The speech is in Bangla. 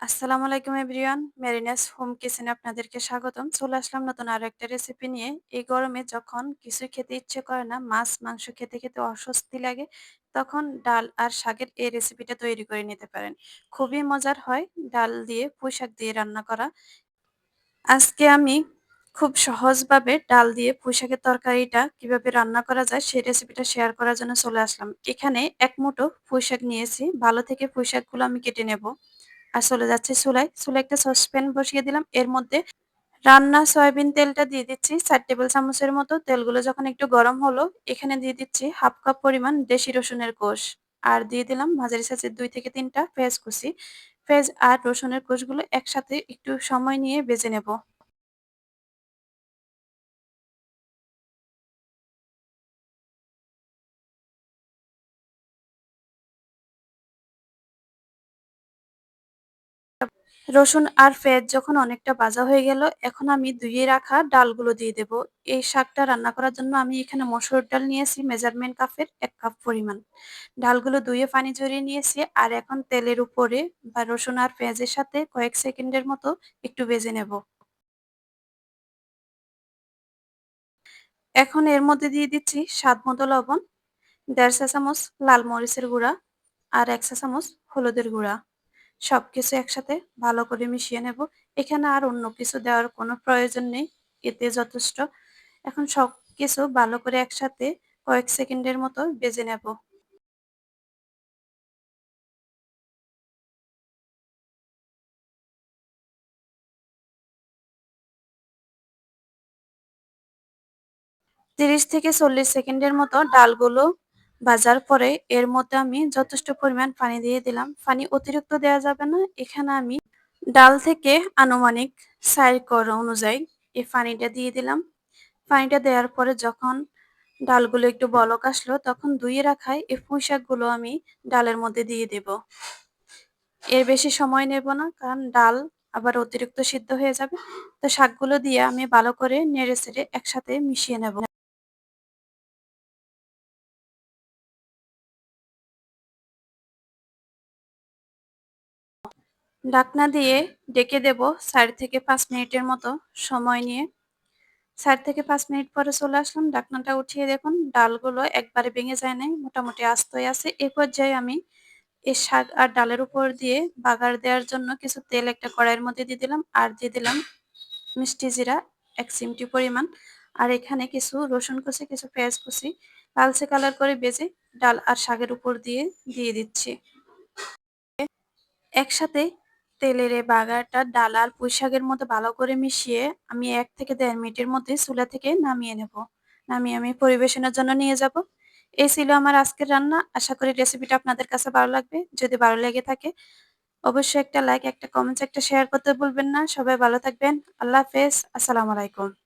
আসসালামু আলাইকুম এভরিওয়ান। মেরিনাস হোম কিচেনে আপনাদেরকে স্বাগতম। চলে আসলাম নতুন আরও একটা রেসিপি নিয়ে। এই গরমে যখন কিছু খেতে ইচ্ছে করে না, মাছ, মাংস খেতে খেতে অস্বস্তি লাগে, তখন ডাল আর শাকের এই রেসিপিটা তৈরি করে নিতে পারেন। খুবই মজার হয় ডাল দিয়ে পুঁই শাক দিয়ে রান্না করা। আজকে আমি খুব সহজভাবে ডাল দিয়ে পুঁই শাকের তরকারিটা কীভাবে রান্না করা যায়, সেই রেসিপিটা শেয়ার করার জন্য চলে আসলাম। এখানে এক মুঠো পুঁই শাক নিয়েছি। ভালো থেকে পুঁই শাকগুলো আমি কেটে নেব। আর চলে যাচ্ছে চুলায়। চুলায় একটা সসপ্যান বসিয়ে দিলাম। এর মধ্যে রান্না সয়াবিন তেলটা দিয়ে দিচ্ছি, চার টেবিল চামচের মতো। তেলগুলো যখন একটু গরম হলো, এখানে দিয়ে দিচ্ছি হাফ কাপ পরিমাণ দেশি রসুনের কোষ। আর দিয়ে দিলাম মাঝারি সাইজের দুই থেকে তিনটা পেঁয়াজ কুচি। পেঁয়াজ আর রসুনের কোষগুলো একসাথে একটু সময় নিয়ে বেজে নেব। রসুন আর পেঁয়াজ যখন অনেকটা ভাজা হয়ে গেল, এখন আমি ধুয়ে রাখা ডালগুলো দিয়ে দেব। এই শাকটা রান্না করার জন্য আমি এখানে মসুর ডাল নিয়েছি, মেজারমেন্ট কাপের এক কাপ পরিমাণ। ডালগুলো ধুয়ে পানি ঝরিয়ে নিয়েছি আর এখন তেলের উপরে বা রসুন আর পেঁয়াজের সাথে কয়েক সেকেন্ডের মতো একটু ভেজে নেব। এখন এর মধ্যে দিয়ে দিচ্ছি স্বাদ মতো লবণ, দেড় চা চামচ লাল মরিচের গুঁড়া আর এক চা চামচ হলুদের গুঁড়া। সবকিছু একসাথে ভালো করে মিশিয়ে নেব। এখানে আর অন্য কিছু দেওয়ার কোনো প্রয়োজন নেই, এতে যথেষ্ট। এখন সব কিছু ভালো করে একসাথে কয়েক সেকেন্ডের মতো বেজে নেব। তিরিশ থেকে চল্লিশ সেকেন্ডের মতো ডালগুলো ভাজার পরে এর মধ্যে আমি যথেষ্ট পরিমাণ পানি দিয়ে দিলাম। পানি অতিরিক্ত দেওয়া যাবে না। এখানে আমি ডাল থেকে আনুমানিক সাইর কর অনুযায়ী এই পানিটা দিয়ে দিলাম। পানিটা দেওয়ার পরে যখন ডালগুলো একটু বলক আসলো, তখন ধুয়ে রাখায় এই পুঁই শাকগুলো আমি ডালের মধ্যে দিয়ে দেব। এর বেশি সময় নেব না, কারণ ডাল আবার অতিরিক্ত সিদ্ধ হয়ে যাবে। তো শাকগুলো দিয়ে আমি ভালো করে নেড়ে চেড়ে একসাথে মিশিয়ে নেব। ঢাকনা দিয়ে ডেকে দেব চার থেকে পাঁচ মিনিটের মতো সময় নিয়ে। চার থেকে পাঁচ মিনিট পরে চলে আসলাম, ঢাকনাটা উঠিয়ে দেখুন, ডালগুলো একবারে ভেঙে যায় নাই, মোটামুটি আস্তই আছে। এ পর্যায়ে আমি এই শাক আর ডালের উপর দিয়ে বাগার দেওয়ার জন্য কিছু তেল একটা কড়াইয়ের মধ্যে দিয়ে দিলাম আর দিয়ে দিলাম মিষ্টি জিরা, এক চিমটি পরিমাণ। আর এখানে কিছু রসুন কুচি, কিছু পেঁয়াজ কুচি, লালচে কালার করে বেজে ডাল আর শাকের উপর দিয়ে দিয়ে দিচ্ছি। একসাথে তেলের এই বাগারটা ডাল আর পুঁই শাকের মতো ভালো করে মিশিয়ে আমি এক থেকে দেড় মিনিটের মধ্যে চুলা থেকে নামিয়ে নেব। নামিয়ে আমি পরিবেশনের জন্য নিয়ে যাব। এই ছিল আমার আজকের রান্না। আশা করি রেসিপিটা আপনাদের কাছে ভালো লাগবে। যদি ভালো লেগে থাকে, অবশ্যই একটা লাইক একটা কমেন্টস একটা শেয়ার করতে ভুলবেন না। সবাই ভালো থাকবেন। আল্লাহ হাফেজ। আসসালামু আলাইকুম।